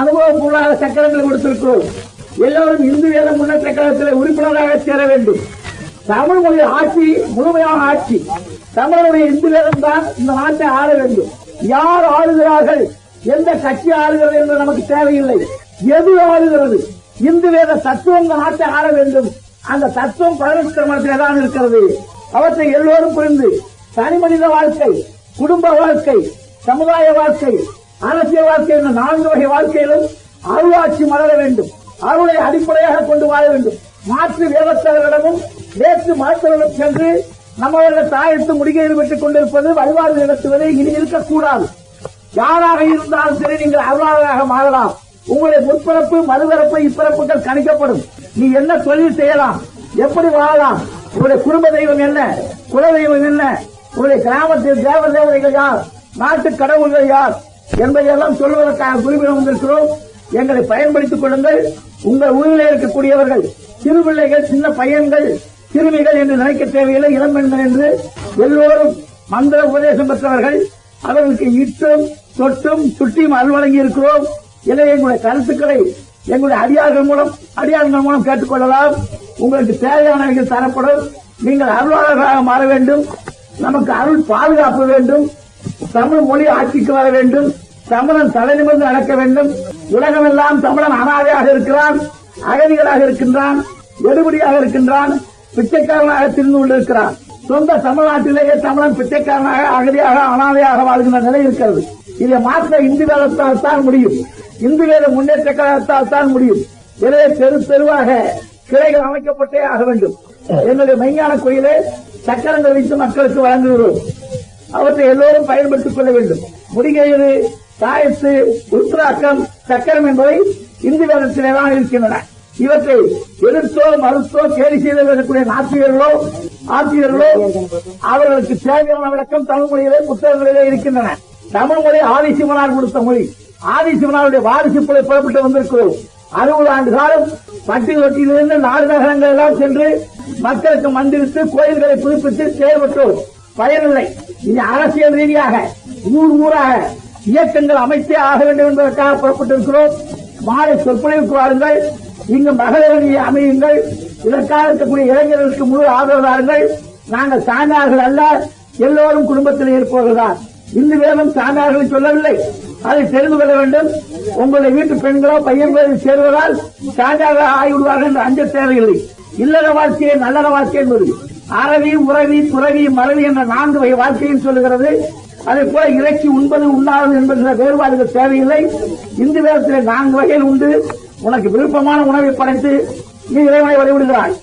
அனுபவப்பூர்வ சக்கரங்களை கொடுத்திருக்கிறோம். எல்லோரும் இந்து வேத முன்னேற்ற கழகத்தில் உறுப்பினராக சேர வேண்டும். தமிழ் மொழி ஆட்சி முழுமையான ஆட்சி. தமிழருடைய இந்து வேதம் தான் இந்த நாட்டை ஆள வேண்டும். யார் ஆளுகிறார்கள்? எந்த கட்சி ஆளுகிறது என்று நமக்கு தேவையில்லை. எது ஆளுகிறது? இந்து வேத தத்துவம் இந்த நாட்டை ஆள வேண்டும். அந்த தத்துவம் பதினெட்டு திருமணத்திலே தான் இருக்கிறது. அவற்றை எல்லோரும் புரிந்து தனி மனித வாழ்க்கை குடும்ப வாழ்க்கை சமுதாய வாழ்க்கை அரசியல் வாழ்க்கை என்ற நான்கு வகை வாழ்க்கையிலும் அருளாட்சி மலர வேண்டும். அருளை அடிப்படையாக கொண்டு வாழ வேண்டும். மாற்று வேதத்தவர்களிடமும் வேற்று மருத்துவரிடம் சென்று நம்மவர்கள் தாயத்து முடிகையில் பெற்றுக் கொண்டிருப்பது வழிபாடு நடத்துவது இனி இருக்கக்கூடாது யாராக இருந்தாலும் சரி நீங்கள் அருளாளராக மாறலாம். உங்களுடைய முற்பிறப்பு மறுபிறப்பு இப்பிறப்புகள் கணிக்கப்படும். நீ என்ன தொழில் செய்யலாம்? எப்படி வாழலாம்? உங்களுடைய குடும்ப தெய்வம் என்ன? குல தெய்வம் என்ன? உங்களுடைய கிராமத்தில் தேவ தேவதைகள் யார்? நாட்டு கடவுள்கள் யார்? என்பதையெல்லாம் சொல்வதற்காக குறிப்பிடம் வந்திருக்கிறோம். எங்களை பயன்படுத்திக் கொள்ளுங்கள். உங்கள் ஊரில் இருக்கக்கூடியவர்கள் சிறு பிள்ளைகள் சின்ன பையன்கள் சிறுமிகள் என்று நினைக்க தேவையில்லை. இளம்பெண்கள் என்று எல்லோரும் மந்திர உபதேசம் பெற்றவர்கள். அவர்களுக்கு இட்டும் தொட்டும் சுட்டியும் அல்வழங்கி இருக்கிறோம் எனவே எங்களுடைய கருத்துக்களை எங்களுடைய அடியார்கள் மூலம் அடியார்கள் மூலம் கேட்டுக்கொள்ளலாம். உங்களுக்கு தேவையானவைகள் தரப்படும். நீங்கள் அருளாளர்களாக மாற வேண்டும். நமக்கு அருள் பாதுகாப்பு வேண்டும். தமிழ் மொழி ஆட்சிக்கு வர வேண்டும். தமிழன் தலைநிமிர்ந்து நடக்க வேண்டும். உலகமெல்லாம் தமிழன் அனாதையாக இருக்கிறான் அகதிகளாக இருக்கின்றான் எடுபடியாக இருக்கின்றான் பிச்சைக்காரனாக திரிந்து கொண்டிருக்கிறான். சொந்த தமிழ்நாட்டிலேயே தமிழன் பிச்சைக்காரனாக அகதியாக அனாதையாக வாழ்கின்ற நிலை இருக்கிறது. இதை மாற்ற இந்து வேதத்தால் தான் முடியும். இந்து வேத முன்னேற்ற கழகத்தால் தான் முடியும். எனவே தெரு தெருவாக கிளைகள் அமைக்கப்பட்டே ஆக வேண்டும். என்னுடைய மெய்ஞான கோயிலே சக்கரங்கள் வைத்து மக்களுக்கு வழங்குகிறோம். அவற்றை எல்லோரும் பயன்படுத்திக் கொள்ள வேண்டும். முடிகயிறு தாயத்து உத்ராக்கம் சக்கரம் என்பவை இந்து வேதத்திலே தான் இருக்கின்றன. இவற்றை எதிர்த்தோ மறுத்தோ கேலி செய்து வரக்கூடிய ஆசிரியர்களோ ஆசிரியர்களோ அவர்களுக்கு தேவையான விளக்கம் தமிழ் மொழியிலே புத்தகங்களிலே இருக்கின்றன. தமிழ் மொழி ஆதிசிவனார் கொடுத்த மொழி. ஆதிசிவனாருடைய வாரிசு பிள்ளை புறப்பட்டு வந்திருக்கிறோம். அறுபது ஆண்டு காலம் பட்டி தொட்டியிலிருந்து நாடு நகரங்கள் எல்லாம் சென்று மக்களுக்கு மந்திரித்து கோயில்களை புதுப்பித்து செயல்பட்டோம் பயனில்லை. இது அரசியல் ரீதியாக ஊர் ஊராக இயக்கங்கள் அமைத்தே ஆக வேண்டும் என்பதற்காக புறப்பட்டிருக்கிறோம். மாலை சொற்பொழிவுக்கு வாருங்கள். இங்கு மகளிரணி அமையுங்கள். இதற்காக இருக்கக்கூடிய இளைஞர்களுக்கு முழு ஆதரவு தாருங்கள். நாங்கள் சாமியார்கள் அல்ல எல்லோரும் குடும்பத்தில் இருப்பவர்கள் தான் இந்து வேதம் சாமியார்களை சொல்லவில்லை. அதை தெரிந்து கொள்ள வேண்டும். உங்களுடைய வீட்டு பெண்களோ பையன்களோ சேர்வதால் சாமியாக ஆகிவிடுவார்கள் என்று அஞ்ச தேவையில்லை. இல்லற வாழ்க்கையை நல்லற வாழ்க்கை என்பது. அறவி உறவி துறவி மறவி என்ற நான்கு வகை வாழ்க்கையும் சொல்லுகிறது. அதே போல இறைச்சி உண்பது உண்ணாதது என்பது வேறுபாடுகள் தேவையில்லை. இந்து வேதத்திலே நான்கு வகையில் உண்டு. உனக்கு விருப்பமான உணவை படைத்து நீ இறைவனை வழிவிடுகிறாய்